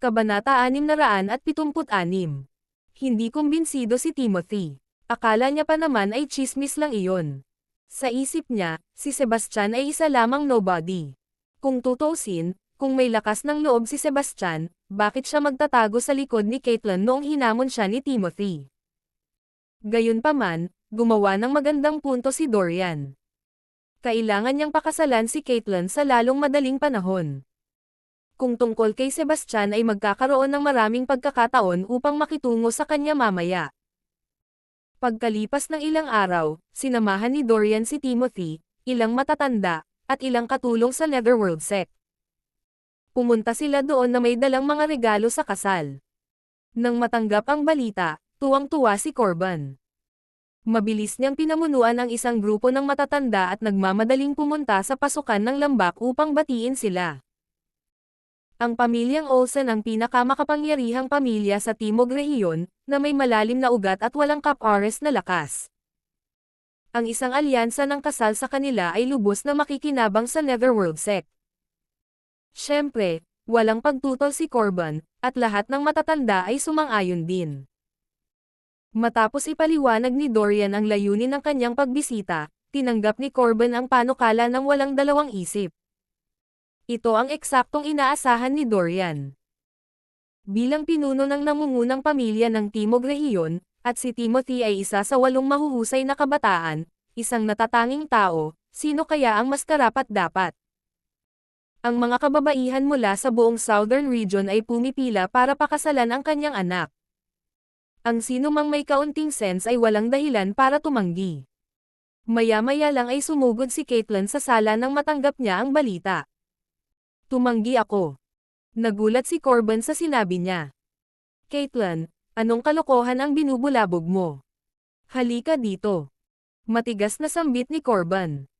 Kabanata 676 Hindi kumbinsido si Timothy. Akala niya pa naman ay chismis lang iyon. Sa isip niya, si Sebastian ay isa lamang nobody. Kung tutusin, kung may lakas ng loob si Sebastian, bakit siya magtatago sa likod ni Caitlyn noong hinamon siya ni Timothy? Gayunpaman, gumawa ng magandang punto si Dorian. Kailangan niyang pakasalan si Caitlyn sa lalong madaling panahon. Kung tungkol kay Sebastian ay magkakaroon ng maraming pagkakataon upang makitungo sa kanya mamaya. Pagkalipas ng ilang araw, sinamahan ni Dorian si Timothy, ilang matatanda, at ilang katulong sa Netherworld sect. Pumunta sila doon na may dalang mga regalo sa kasal. Nang matanggap ang balita, tuwang-tuwa si Corban. Mabilis niyang pinamunuan ang isang grupo ng matatanda at nagmamadaling pumunta sa pasukan ng lambak upang batiin sila. Ang pamilyang Olsen ang pinakamakapangyarihang pamilya sa Timog Rehiyon, na may malalim na ugat at walang kapares na lakas. Ang isang alyansa ng kasal sa kanila ay lubos na makikinabang sa Netherworld sect. Siyempre, walang pagtutol si Corban, at lahat ng matatanda ay sumang-ayon din. Matapos ipaliwanag ni Dorian ang layunin ng kanyang pagbisita, tinanggap ni Corbin ang panukala ng walang dalawang isip. Ito ang eksaktong inaasahan ni Dorian. Bilang pinuno ng namungunang pamilya ng Timog Rehiyon, at si Timothy ay isa sa walong mahuhusay na kabataan, isang natatanging tao, sino kaya ang mas karapat dapat? Ang mga kababaihan mula sa buong Southern Region ay pumipila para pakasalan ang kanyang anak. Ang sino mang may kaunting sense ay walang dahilan para tumanggi. Maya-maya lang ay sumugod si Caitlyn sa sala nang matanggap niya ang balita. Tumanggi ako. Nagulat si Corbin sa sinabi niya. Caitlyn, anong kalokohan ang binubulabog mo? Halika dito. Matigas na sambit ni Corbin.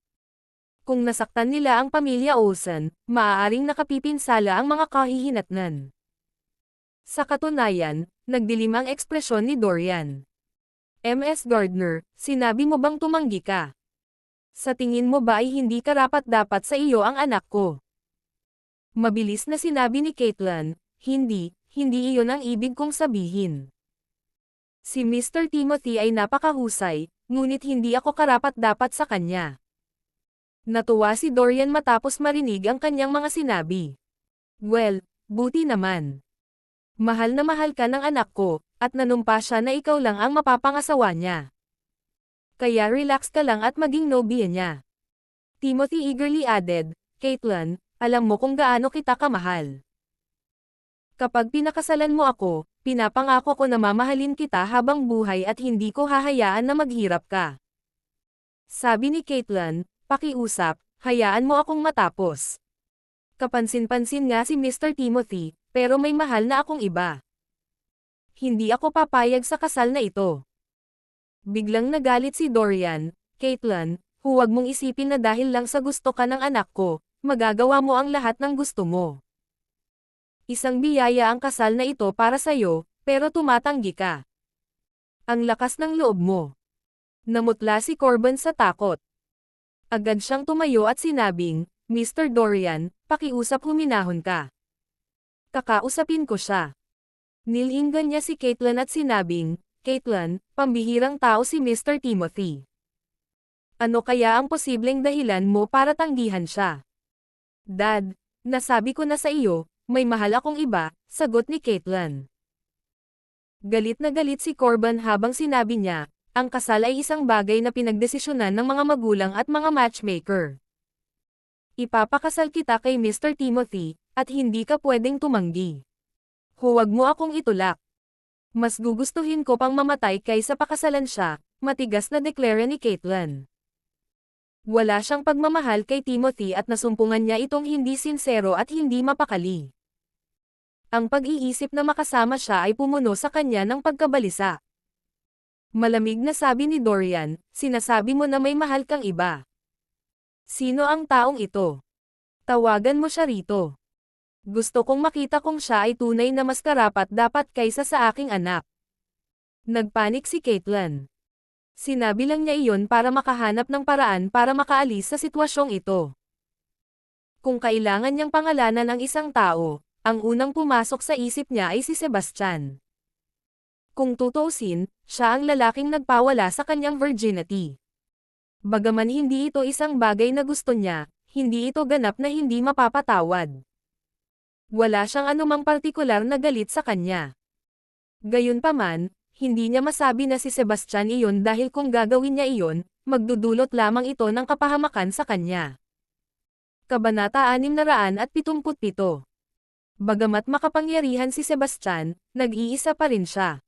Kung nasaktan nila ang pamilya Olsen, maaaring nakapipinsala ang mga kahihinatnan. Sa katunayan, nagdilim ang ekspresyon ni Dorian. MS Gardner, sinabi mo bang tumanggi ka? Sa tingin mo ba ay hindi karapat dapat sa iyo ang anak ko? Mabilis na sinabi ni Caitlin, hindi, hindi iyon ang ibig kong sabihin. Si Mr. Timothy ay napakahusay, ngunit hindi ako karapat dapat sa kanya. Natuwa si Dorian matapos marinig ang kanyang mga sinabi. Well, buti naman. Mahal na mahal ka ng anak ko, at nanumpa siya na ikaw lang ang mapapangasawa niya. Kaya relax ka lang at maging nobya niya. Timothy eagerly added, Caitlin, alam mo kung gaano kita kamahal. Kapag pinakasalan mo ako, pinapangako ko na mamahalin kita habang buhay at hindi ko hahayaan na maghirap ka. Sabi ni Caitlin, pakiusap, hayaan mo akong matapos. Kapansin-pansin nga si Mr. Timothy, pero may mahal na akong iba. Hindi ako papayag sa kasal na ito. Biglang nagalit si Dorian, Caitlin, huwag mong isipin na dahil lang sa gusto ka ng anak ko, magagawa mo ang lahat ng gusto mo. Isang biyaya ang kasal na ito para sa'yo, pero tumatanggi ka. Ang lakas ng loob mo. Namutla si Corbin sa takot. Agad siyang tumayo at sinabing, Mr. Dorian, pakiusap huminahon ka. Kakausapin ko siya. Nilinggan niya si Caitlin at sinabing, Caitlin, pambihirang tao si Mr. Timothy. Ano kaya ang posibleng dahilan mo para tanggihan siya? Dad, nasabi ko na sa iyo, may mahal akong iba, sagot ni Caitlin. Galit na galit si Corban habang sinabi niya, ang kasal ay isang bagay na pinagdesisyonan ng mga magulang at mga matchmaker. Ipapakasal kita kay Mr. Timothy, at hindi ka pwedeng tumanggi. Huwag mo akong itulak. Mas gugustuhin ko pang mamatay kaysa pakasalan siya, matigas na deklara ni Caitlin. Wala siyang pagmamahal kay Timothy at nasumpungan niya itong hindi sinsero at hindi mapakali. Ang pag-iisip na makasama siya ay pumuno sa kanya ng pagkabalisa. Malamig na sabi ni Dorian, sinasabi mo na may mahal kang iba. Sino ang taong ito? Tawagan mo siya rito. Gusto kong makita kung siya ay tunay na mas karapat dapat kaysa sa aking anak. Nagpanik si Caitlin. Sinabi lang niya iyon para makahanap ng paraan para makaalis sa sitwasyong ito. Kung kailangan niyang pangalanan ang isang tao, ang unang pumasok sa isip niya ay si Sebastian. Kung tutuusin, siya ang lalaking nagpawala sa kanyang virginity. Bagaman hindi ito isang bagay na gusto niya, hindi ito ganap na hindi mapapatawad. Wala siyang anumang partikular na galit sa kanya. Gayunpaman, hindi niya masabi na si Sebastian iyon dahil kung gagawin niya iyon, magdudulot lamang ito ng kapahamakan sa kanya. Kabanata 677 Bagamat makapangyarihan si Sebastian, nag-iisa pa rin siya.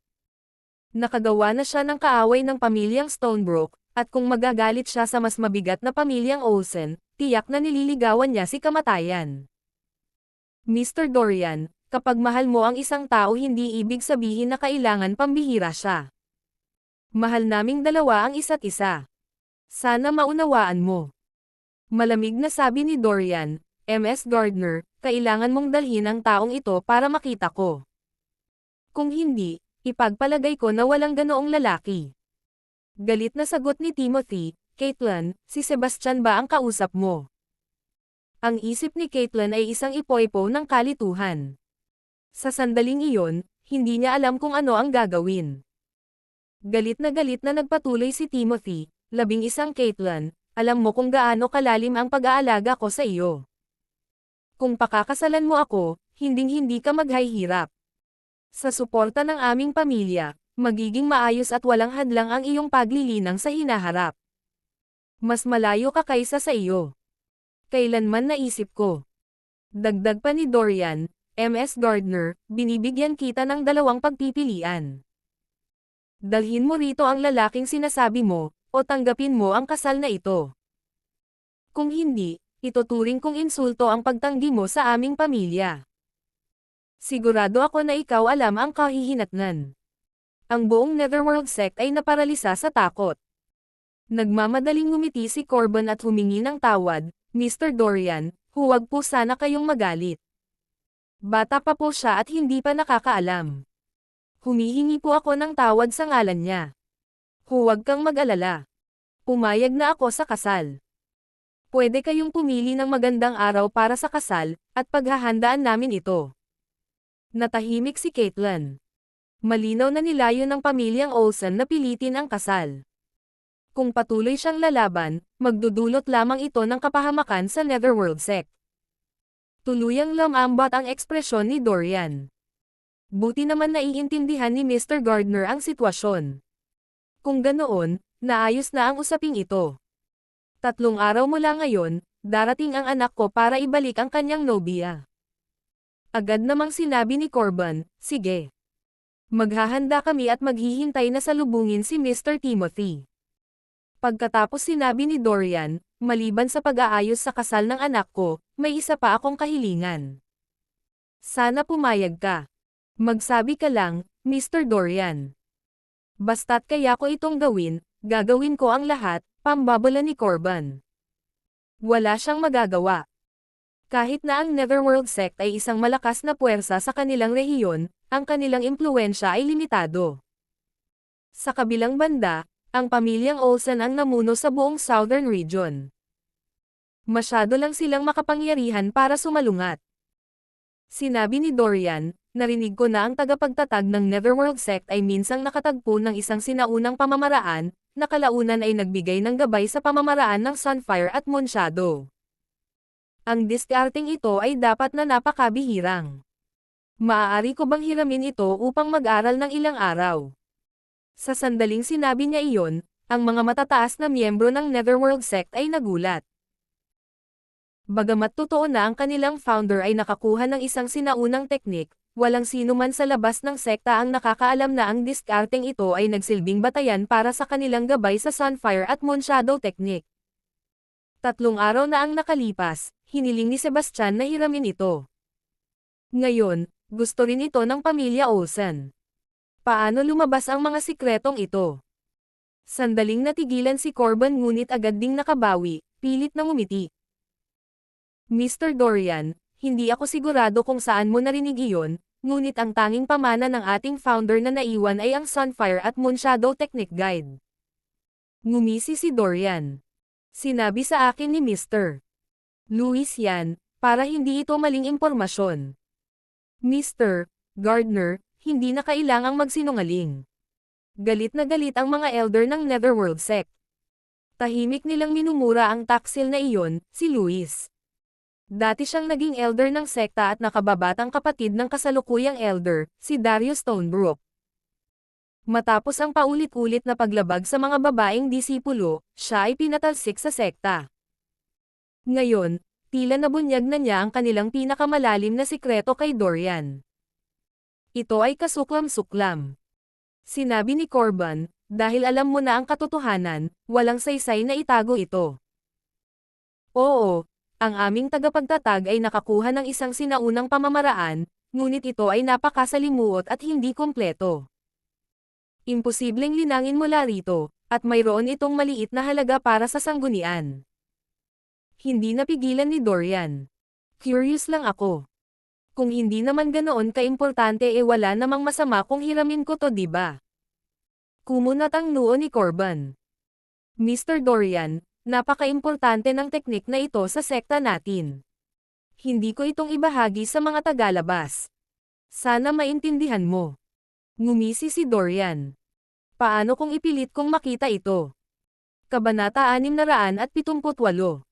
Nakagawa na siya ng kaaway ng pamilyang Stonebrook, at kung magagalit siya sa mas mabigat na pamilyang Olsen, tiyak na nililigawan niya si kamatayan. Mr. Dorian, kapag mahal mo ang isang tao hindi ibig sabihin na kailangan pambihira siya. Mahal naming dalawa ang isa't isa. Sana maunawaan mo. Malamig na sabi ni Dorian, MS Gardner, kailangan mong dalhin ang taong ito para makita ko. Kung hindi, ipagpalagay ko na walang ganoong lalaki. Galit na sagot ni Timothy, Caitlin, si Sebastian ba ang kausap mo? Ang isip ni Caitlin ay isang ipoipo ng kalituhan. Sa sandaling iyon, hindi niya alam kung ano ang gagawin. Galit na galit na nagpatuloy si Timothy, labing isang Caitlin, alam mo kung gaano kalalim ang pag-aalaga ko sa iyo. Kung pakakasalan mo ako, hinding-hindi ka maghahirap. Sa suporta ng aming pamilya, magiging maayos at walang hadlang ang iyong paglilinang sa hinaharap. Mas malayo ka kaysa sa iyo. Kailanman naisip ko. Dagdag pa ni Dorian, MS Gardner, binibigyan kita ng dalawang pagpipilian. Dalhin mo rito ang lalaking sinasabi mo, o tanggapin mo ang kasal na ito. Kung hindi, ituturing kong insulto ang pagtanggi mo sa aming pamilya. Sigurado ako na ikaw alam ang kahihinatnan. Ang buong Netherworld sect ay naparalisa sa takot. Nagmamadaling ngumiti si Corbin at humingi ng tawad, Mr. Dorian, huwag po sana kayong magalit. Bata pa po siya at hindi pa nakakaalam. Humihingi po ako ng tawad sa ngalan niya. Huwag kang mag-alala. Pumayag na ako sa kasal. Pwede kayong pumili ng magandang araw para sa kasal, at paghahandaan namin ito. Natahimik si Caitlin. Malinaw na nilayo ng pamilyang Olsen na pilitin ang kasal. Kung patuloy siyang lalaban, magdudulot lamang ito ng kapahamakan sa Netherworld sect. Tuluyang lamambat ang ekspresyon ni Dorian. Buti naman naiintindihan ni Mr. Gardner ang sitwasyon. Kung ganoon, naayos na ang usaping ito. Tatlong araw mula ngayon, darating ang anak ko para ibalik ang kanyang nobya. Agad namang sinabi ni Corbin, sige. Maghahanda kami at maghihintay na salubungin si Mr. Timothy. Pagkatapos sinabi ni Dorian, maliban sa pag-aayos sa kasal ng anak ko, may isa pa akong kahilingan. Sana pumayag ka. Magsabi ka lang, Mr. Dorian. Basta't kaya ko itong gawin, gagawin ko ang lahat, pambabala ni Corban. Wala siyang magagawa. Kahit na ang Netherworld sect ay isang malakas na puwersa sa kanilang rehiyon, ang kanilang impluensya ay limitado. Sa kabilang banda, ang pamilyang Olsen ang namuno sa buong Southern Region. Masyado lang silang makapangyarihan para sumalungat. Sinabi ni Dorian, narinig ko na ang tagapagtatag ng Netherworld sect ay minsang nakatagpo ng isang sinaunang pamamaraan, na kalaunan ay nagbigay ng gabay sa pamamaraan ng Sunfire at Moonshadow. Ang diskarting ito ay dapat na napakabihirang. Maaari ko bang hiramin ito upang mag-aral ng ilang araw? Sa sandaling sinabi niya iyon, ang mga matataas na miyembro ng Netherworld sect ay nagulat. Bagamat totoo na ang kanilang founder ay nakakuha ng isang sinaunang teknik, walang sino man sa labas ng sekta ang nakakaalam na ang diskarteng ito ay nagsilbing batayan para sa kanilang gabay sa Sunfire at Moonshadow Technique. Tatlong araw na ang nakalipas, hiniling ni Sebastian na hiramin ito. Ngayon, gusto rin ito ng pamilya Olsen. Paano lumabas ang mga sikretong ito? Sandaling natigilan si Corbin ngunit agad ding nakabawi, pilit na ngumiti. Mr. Dorian, hindi ako sigurado kung saan mo narinig iyon, ngunit ang tanging pamana ng ating founder na naiwan ay ang Sunfire at Moonshadow Technique Guide. Ngumisi si Dorian. Sinabi sa akin ni Mr. Luis yan, para hindi ito maling impormasyon. Mr. Gardner, hindi na kailangang magsinungaling. Galit na galit ang mga elder ng Netherworld sect. Tahimik nilang minumura ang taksil na iyon, si Luis. Dati siyang naging elder ng sekta at nakababatang kapatid ng kasalukuyang elder, si Darius Stonebrook. Matapos ang paulit-ulit na paglabag sa mga babaeng disipulo, siya ay pinatalsik sa sekta. Ngayon, tila nabunyag na niya ang kanilang pinakamalalim na sikreto kay Dorian. Ito ay kasuklam-suklam. Sinabi ni Corban, dahil alam mo na ang katotohanan, walang saysay na itago ito. Oo, ang aming tagapagtatag ay nakakuha ng isang sinaunang pamamaraan, ngunit ito ay napakasalimuot at hindi kompleto. Imposibleng linangin mula rito, at mayroon itong maliit na halaga para sa sanggunian. Hindi napigilan ni Dorian. Curious lang ako. Kung hindi naman ganoon kaimportante e eh wala namang masama kung hiramin ko to diba? Kumunat ang noo ni Corban. Mr. Dorian, napaka-importante ng teknik na ito sa sekta natin. Hindi ko itong ibahagi sa mga tagalabas. Sana maintindihan mo. Ngumisi si Dorian. Paano kung ipilit kong makita ito? Kabanata 678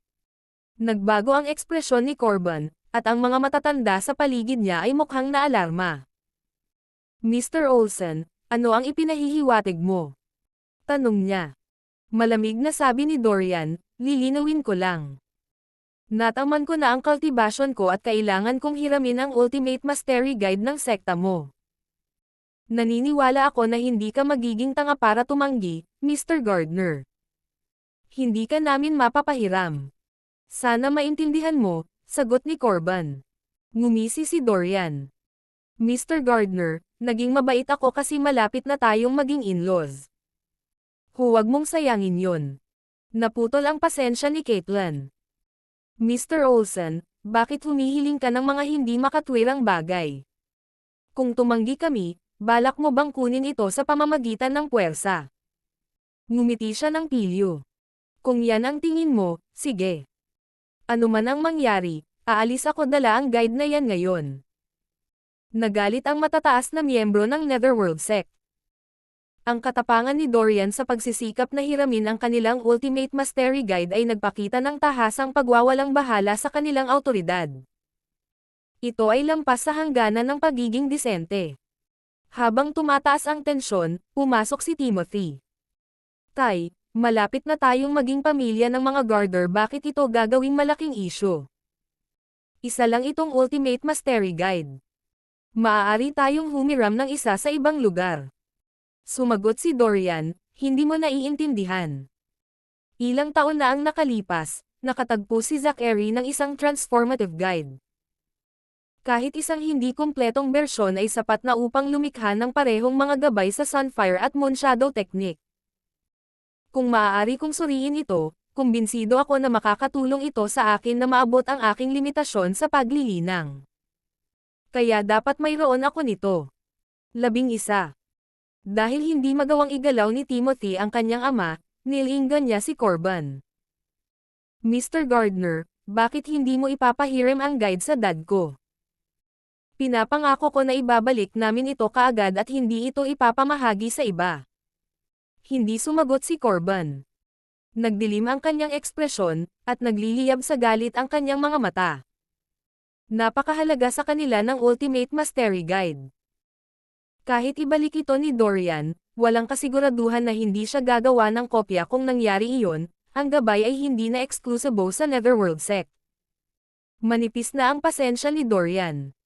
Nagbago ang ekspresyon ni Corban, at ang mga matatanda sa paligid niya ay mukhang naalarma. Mr. Olsen, ano ang ipinahihiwatig mo? Tanong niya. Malamig na sabi ni Dorian, lilinawin ko lang. Nataman ko na ang cultivation ko at kailangan kong hiramin ang Ultimate Mastery Guide ng sekta mo. Naniniwala ako na hindi ka magiging tanga para tumanggi, Mr. Gardner. Hindi ka namin mapapahiram. Sana maintindihan mo, sagot ni Corban. Ngumisi si Dorian. Mr. Gardner, naging mabait ako kasi malapit na tayong maging in-laws. Huwag mong sayangin yon. Naputol ang pasensya ni Caitlin. Mr. Olsen, bakit humihiling ka ng mga hindi makatwirang bagay? Kung tumanggi kami, balak mo bang kunin ito sa pamamagitan ng puwersa? Ngumiti siya ng pilyo. Kung yan ang tingin mo, sige. Ano man ang mangyari, aalis ako dala ang guide na yan ngayon. Nagalit ang matataas na miyembro ng Netherworld Sect. Ang katapangan ni Dorian sa pagsisikap na hiramin ang kanilang Ultimate Mastery Guide ay nagpakita ng tahasang pagwawalang bahala sa kanilang autoridad. Ito ay lampas sa hangganan ng pagiging disente. Habang tumataas ang tensyon, pumasok si Timothy. Tay, malapit na tayong maging pamilya ng mga Garder bakit ito gagawing malaking isyo? Isa lang itong Ultimate Mastery Guide. Maaari tayong humiram ng isa sa ibang lugar. Sumagot si Dorian, hindi mo naiintindihan. Ilang taon na ang nakalipas, nakatagpo si Zachary ng isang transformative guide. Kahit isang hindi kumpletong bersyon ay sapat na upang lumikha ng parehong mga gabay sa Sunfire at Moonshadow technique. Kung maaari kong suriin ito, kumbinsido ako na makakatulong ito sa akin na maabot ang aking limitasyon sa paglilinang. Kaya dapat mayroon ako nito. Labing isa. Dahil hindi magawang igalaw ni Timothy ang kanyang ama, nilinggan niya si Corban. Mr. Gardner, bakit hindi mo ipapahiram ang guide sa dad ko? Pinapangako ko na ibabalik namin ito kaagad at hindi ito ipapamahagi sa iba. Hindi sumagot si Corban. Nagdilim ang kanyang ekspresyon, at nagliliyab sa galit ang kanyang mga mata. Napakahalaga sa kanila ng Ultimate Mastery Guide. Kahit ibalik ito ni Dorian, walang kasiguraduhan na hindi siya gagawa ng kopya kung nangyari iyon, ang gabay ay hindi na exclusive sa Netherworld Sect. Manipis na ang pasensya ni Dorian.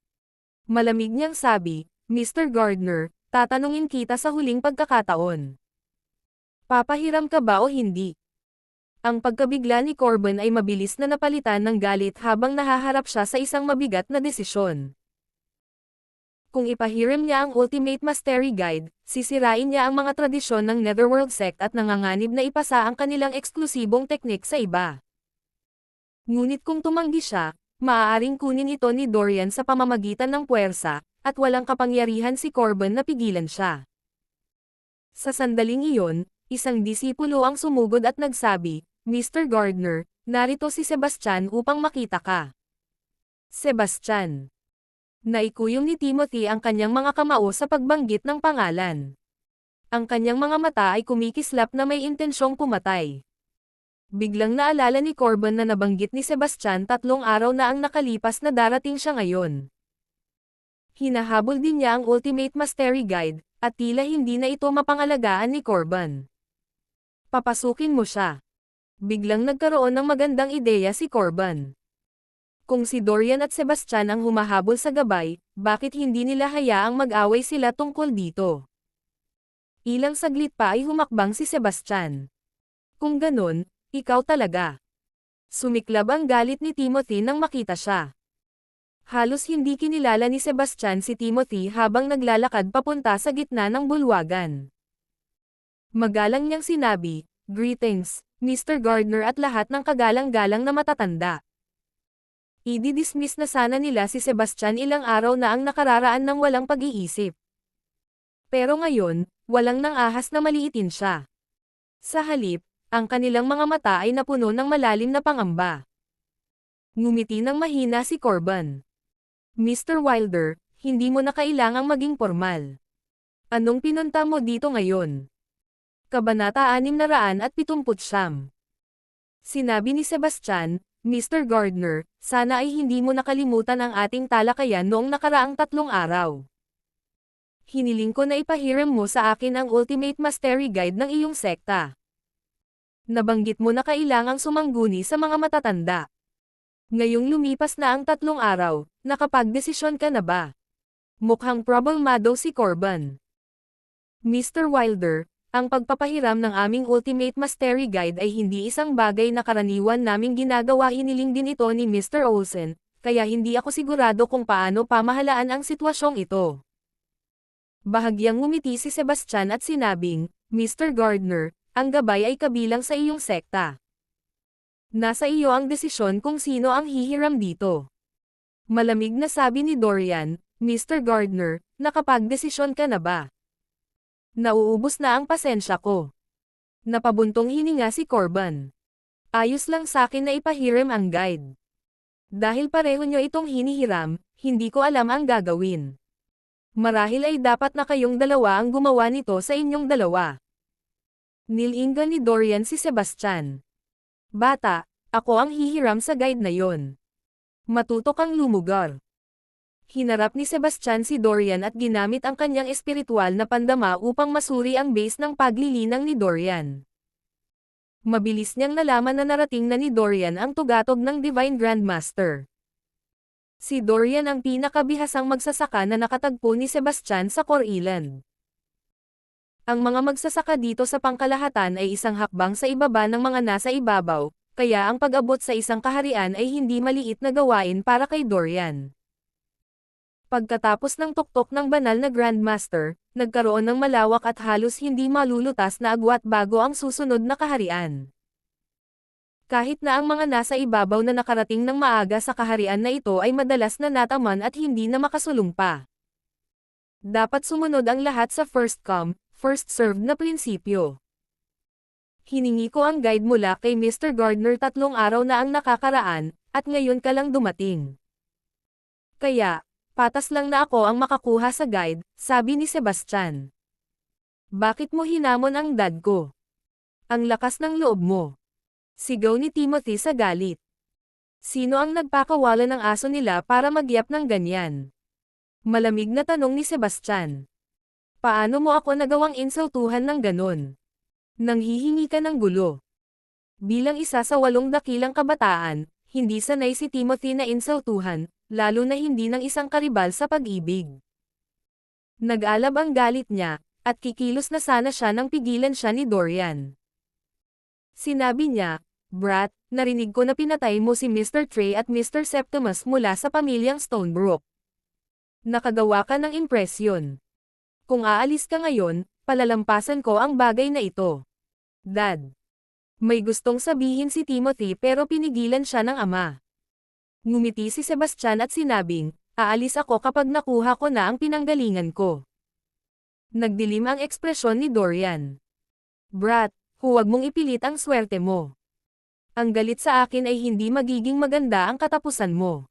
Malamig niyang sabi, Mr. Gardner, tatanungin kita sa huling pagkakataon. Papahiram ka ba o hindi? Ang pagkabigla ni Corbin ay mabilis na napalitan ng galit habang nahaharap siya sa isang mabigat na desisyon. Kung ipahiram niya ang Ultimate Mastery Guide, sisirain niya ang mga tradisyon ng Netherworld Sect at nanganganib na ipasa ang kanilang eksklusibong teknik sa iba. Ngunit kung tumanggi siya, maaaring kunin ito ni Dorian sa pamamagitan ng puwersa, at walang kapangyarihan si Corbin na pigilan siya. Sa sandaling iyon, isang disipulo ang sumugod at nagsabi, Mr. Gardner, narito si Sebastian upang makita ka. Sebastian. Naikuyong ni Timothy ang kanyang mga kamao sa pagbanggit ng pangalan. Ang kanyang mga mata ay kumikislap na may intensyong pumatay. Biglang naalala ni Corbin na nabanggit ni Sebastian tatlong araw na ang nakalipas na darating siya ngayon. Hinahabol din niya ang Ultimate Mastery Guide, at tila hindi na ito mapangalagaan ni Corbin. Papasukin mo siya. Biglang nagkaroon ng magandang ideya si Corbin. Kung si Dorian at Sebastian ang humahabol sa gabay, bakit hindi nila hayaang mag-away sila tungkol dito? Ilang saglit pa ay humakbang si Sebastian. Kung ganun, ikaw talaga. Sumiklab ang galit ni Timothy nang makita siya. Halos hindi kinilala ni Sebastian si Timothy habang naglalakad papunta sa gitna ng bulwagan. Magalang niyang sinabi, Greetings, Mr. Gardner at lahat ng kagalang-galang na matatanda. Idi-dismiss na sana nila si Sebastian ilang araw na ang nakararaan ng walang pag-iisip. Pero ngayon, walang nang ahas na maliitin siya. Sa halip, ang kanilang mga mata ay napuno ng malalim na pangamba. Ngumiti ng mahina si Corbin. Mr. Wilder, hindi mo na kailangang maging formal. Anong pinunta mo dito ngayon? Kabanata 670 Sinabi ni Sebastian, Mr. Gardner, sana ay hindi mo nakalimutan ang ating talakayan noong nakaraang tatlong araw. Hiniling ko na ipahiram mo sa akin ang Ultimate Mastery Guide ng iyong sekta. Nabanggit mo na kailangang sumangguni sa mga matatanda. Ngayong lumipas na ang tatlong araw, nakapagdesisyon ka na ba? Mukhang problemado si Corbin. Mr. Wilder, ang pagpapahiram ng aming Ultimate Mastery Guide ay hindi isang bagay na karaniwan naming ginagawa hiniling din ito ni Mr. Olsen, kaya hindi ako sigurado kung paano pamahalaan ang sitwasyong ito. Bahagyang ngumiti si Sebastian at sinabing, Mr. Gardner, ang gabay ay kabilang sa iyong sekta. Nasa iyo ang desisyon kung sino ang hihiram dito. Malamig na sabi ni Dorian, Mr. Gardner, nakapagdesisyon ka na ba? Nauubos na ang pasensya ko. Napabuntong hininga si Corbin. Ayos lang sa akin na ipahiram ang guide. Dahil pareho nyo itong hinihiram, hindi ko alam ang gagawin. Marahil ay dapat na kayong dalawa ang gumawa nito sa inyong dalawa. Nilinga ni Dorian si Sebastian. Bata, ako ang hihiram sa guide na yon. Matuto kang lumugar. Hinarap ni Sebastian si Dorian at ginamit ang kanyang espiritual na pandama upang masuri ang base ng paglilinang ni Dorian. Mabilis niyang nalaman na narating na ni Dorian ang tugatog ng Divine Grandmaster. Si Dorian ang pinakabihasang magsasaka na nakatagpo ni Sebastian sa Core Island. Ang mga magsasaka dito sa pangkalahatan ay isang hakbang sa ibaba ng mga nasa ibabaw, kaya ang pag-abot sa isang kaharian ay hindi maliit na gawain para kay Dorian. Pagkatapos ng tuktok ng banal na Grandmaster, nagkaroon ng malawak at halos hindi malulutas na agwat bago ang susunod na kaharian. Kahit na ang mga nasa ibabaw na nakarating ng maaga sa kaharian na ito ay madalas na nataman at hindi na makasulong pa. Dapat sumunod ang lahat sa first come, first served na prinsipyo. Hiningi ko ang guide mula kay Mr. Gardner tatlong araw na ang nakakaraan, at ngayon ka lang dumating. Kaya, Patas lang na ako ang makakuha sa guide, sabi ni Sebastian. Bakit mo hinamon ang dad ko? Ang lakas ng loob mo. Sigaw ni Timothy sa galit. Sino ang nagpakawala ng aso nila para magyap ng ganyan? Malamig na tanong ni Sebastian. Paano mo ako nagawang insultuhan ng ganon? Nanghihingi ka ng gulo. Bilang isa sa walong dakilang kabataan, hindi sanay si Timothy na insultuhan, lalo na hindi ng isang karibal sa pag-ibig. Nag-alab ang galit niya, at kikilos na sana siya nang pigilan siya ni Dorian. Sinabi niya, Brat, narinig ko na pinatay mo si Mr. Trey at Mr. Septimus mula sa pamilyang Stonebrook. Nakagawa ka ng impresyon. Kung aalis ka ngayon, palalampasan ko ang bagay na ito. Dad. May gustong sabihin si Timothy pero pinigilan siya ng ama. Ngumiti si Sebastian at sinabing, aalis ako kapag nakuha ko na ang pinanggalingan ko. Nagdilim ang ekspresyon ni Dorian. Brat, huwag mong ipilit ang swerte mo. Ang galit sa akin ay hindi magiging maganda ang katapusan mo.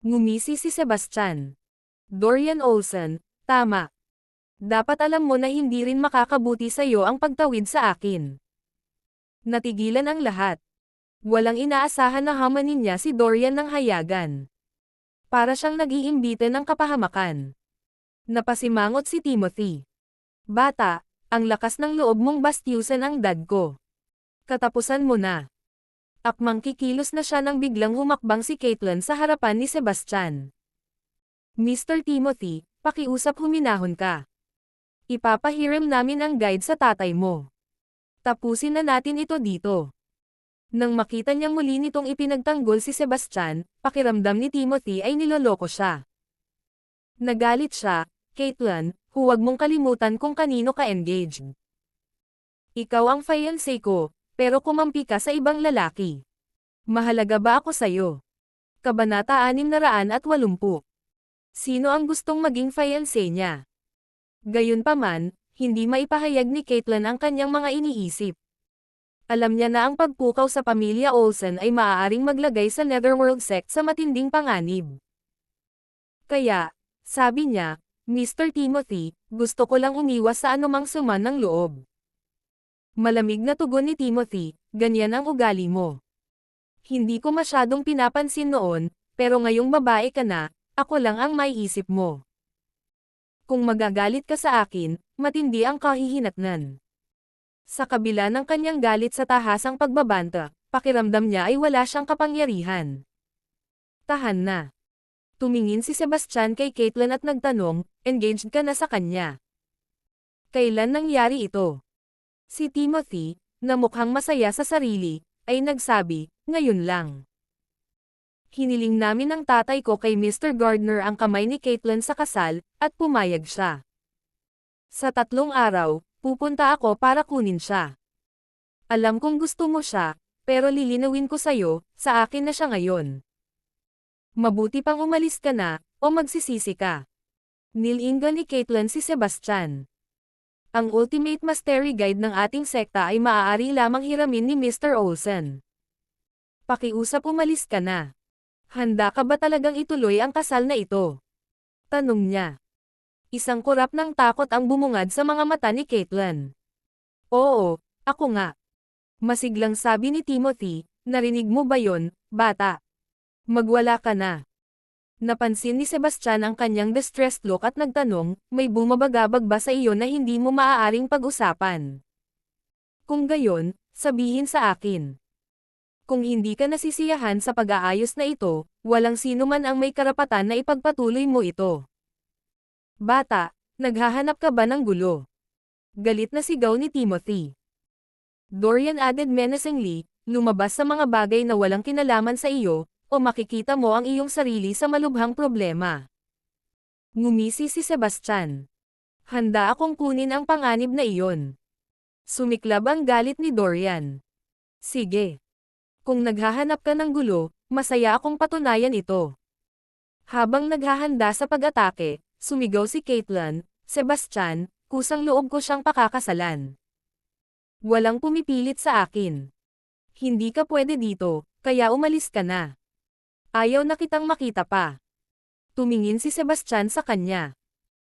Ngumisi si Sebastian. Dorian Olsen, tama. Dapat alam mo na hindi rin makakabuti sa iyo ang pagtawid sa akin. Natigilan ang lahat. Walang inaasahan na hamanin niya si Dorian ng hayagan. Para siyang nag-iimbite ng kapahamakan. Napasimangot si Timothy. Bata, ang lakas ng loob mong bastyusan ang dad ko. Katapusan mo na. Akmang kikilos na siya nang biglang humakbang si Caitlin sa harapan ni Sebastian. Mr. Timothy, pakiusap huminahon ka. Ipapahiram namin ang guide sa tatay mo. Tapusin na natin ito dito. Nang makita niyang muli nitong ipinagtanggol si Sebastian, pakiramdam ni Timothy ay niloloko siya. Nagalit siya, Caitlin, huwag mong kalimutan kung kanino ka engaged. Ikaw ang fiancé ko, pero kumampi ka sa ibang lalaki. Mahalaga ba ako sa'yo? Kabanata 680 Sino ang gustong maging fiancé niya? Gayunpaman, hindi maipahayag ni Caitlin ang kanyang mga iniisip. Alam niya na ang pagpukaw sa pamilya Olsen ay maaaring maglagay sa Netherworld sect sa matinding panganib. Kaya, sabi niya, Mr. Timothy, gusto ko lang umiwas sa anumang suman ng loob. Malamig na tugon ni Timothy, ganyan ang ugali mo. Hindi ko masyadong pinapansin noon, pero ngayong babae ka na, ako lang ang may isip mo. Kung magagalit ka sa akin, matindi ang kahihinatnan. Sa kabila ng kanyang galit sa tahasang pagbabanta, pakiramdam niya ay wala siyang kapangyarihan. Tahan na. Tumingin si Sebastian kay Caitlin at nagtanong, engaged ka na sa kanya. Kailan nangyari ito? Si Timothy, na mukhang masaya sa sarili, ay nagsabi, ngayon lang. Hiniling namin ng tatay ko kay Mr. Gardner ang kamay ni Caitlin sa kasal, at pumayag siya. Sa tatlong araw, pupunta ako para kunin siya. Alam kong gusto mo siya, pero lilinawin ko sa'yo, sa akin na siya ngayon. Mabuti pang umalis ka na, o magsisisi ka. Nilinga ni Caitlin si Sebastian. Ang Ultimate Mastery Guide ng ating sekta ay maaari lamang hiramin ni Mr. Olsen. Pakiusap umalis ka na. Handa ka ba talagang ituloy ang kasal na ito? Tanong niya. Isang kurap ng takot ang bumungad sa mga mata ni Caitlin. Oo, ako nga. Masiglang sabi ni Timothy, narinig mo ba yon, bata? Magwala ka na. Napansin ni Sebastian ang kanyang distressed look at nagtanong, may bumabagabag ba sa iyo na hindi mo maaaring pag-usapan? Kung gayon, sabihin sa akin. Kung hindi ka nasisiyahan sa pag-aayos na ito, walang sino man ang may karapatan na ipagpatuloy mo ito. Bata, naghahanap ka ba ng gulo? Galit na sigaw ni Timothy. Dorian added menacingly, lumabas sa mga bagay na walang kinalaman sa iyo, o makikita mo ang iyong sarili sa malubhang problema. Ngumisi si Sebastian. Handa akong kunin ang panganib na iyon. Sumiklab ang galit ni Dorian. Sige. Kung naghahanap ka ng gulo, masaya akong patunayan ito. Habang naghahanda sa pag-atake, sumigaw si Caitlin, Sebastian, kusang loob ko siyang pakakasalan. Walang pumipilit sa akin. Hindi ka pwede dito, kaya umalis ka na. Ayaw na kitang makita pa. Tumingin si Sebastian sa kanya.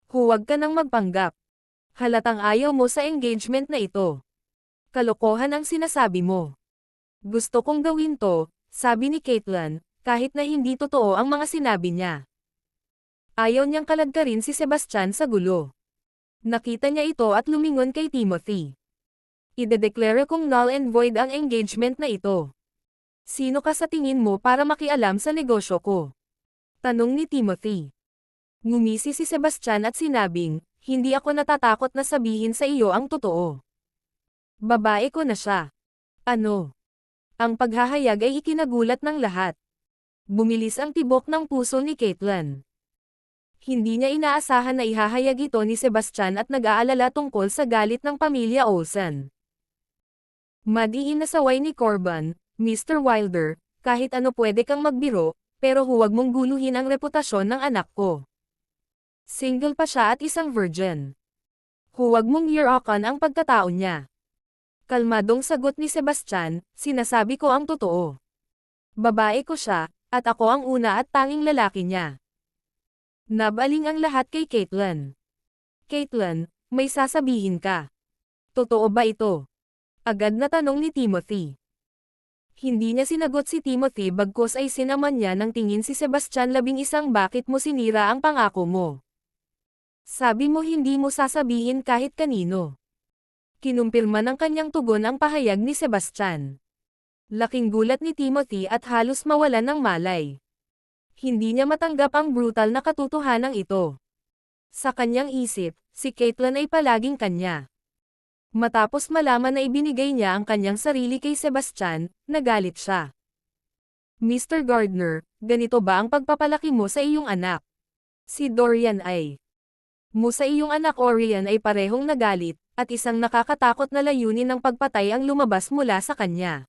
Huwag ka nang magpanggap. Halatang ayaw mo sa engagement na ito. Kalokohan ang sinasabi mo. Gusto kong gawin to, sabi ni Caitlin, kahit na hindi totoo ang mga sinabi niya. Ayaw niyang kaladkarin si Sebastian sa gulo. Nakita niya ito at lumingon kay Timothy. Idedeklara kong null and void ang engagement na ito. Sino ka sa tingin mo para makialam sa negosyo ko? Tanong ni Timothy. Ngumisi si Sebastian at sinabing, hindi ako natatakot na sabihin sa iyo ang totoo. Babae ko na siya. Ano? Ang paghahayag ay ikinagulat ng lahat. Bumilis ang tibok ng puso ni Caitlin. Hindi niya inaasahan na ihahayag ito ni Sebastian at nag-aalala tungkol sa galit ng pamilya Olsen. Madiin na saway ni Corban, Mr. Wilder, kahit ano pwede kang magbiro, pero huwag mong guluhin ang reputasyon ng anak ko. Single pa siya at isang virgin. Huwag mong year-akan ang pagkatao niya. Kalmadong sagot ni Sebastian, sinasabi ko ang totoo. Babae ko siya, at ako ang una at tanging lalaki niya. Nabaling ang lahat kay Caitlyn. Caitlyn, may sasabihin ka. Totoo ba ito? Agad na tanong ni Timothy. Hindi niya sinagot si Timothy bagkos ay sinaman niya ng tingin si Sebastian labing isang bakit mo sinira ang pangako mo. Sabi mo hindi mo sasabihin kahit kanino. Kinumpirma ng kanyang tugon ang pahayag ni Sebastian. Laking gulat ni Timothy at halos mawalan ng malay. Hindi niya matanggap ang brutal na katotohanan ito. Sa kanyang isip, si Caitlyn ay palaging kanya. Matapos malaman na ibinigay niya ang kanyang sarili kay Sebastian, nagalit siya. Mr. Gardner, ganito ba ang pagpapalaki mo sa iyong anak? Si Dorian ay. Mo sa iyong anak Orion ay parehong nagalit, at isang nakakatakot na layunin ng pagpatay ang lumabas mula sa kanya.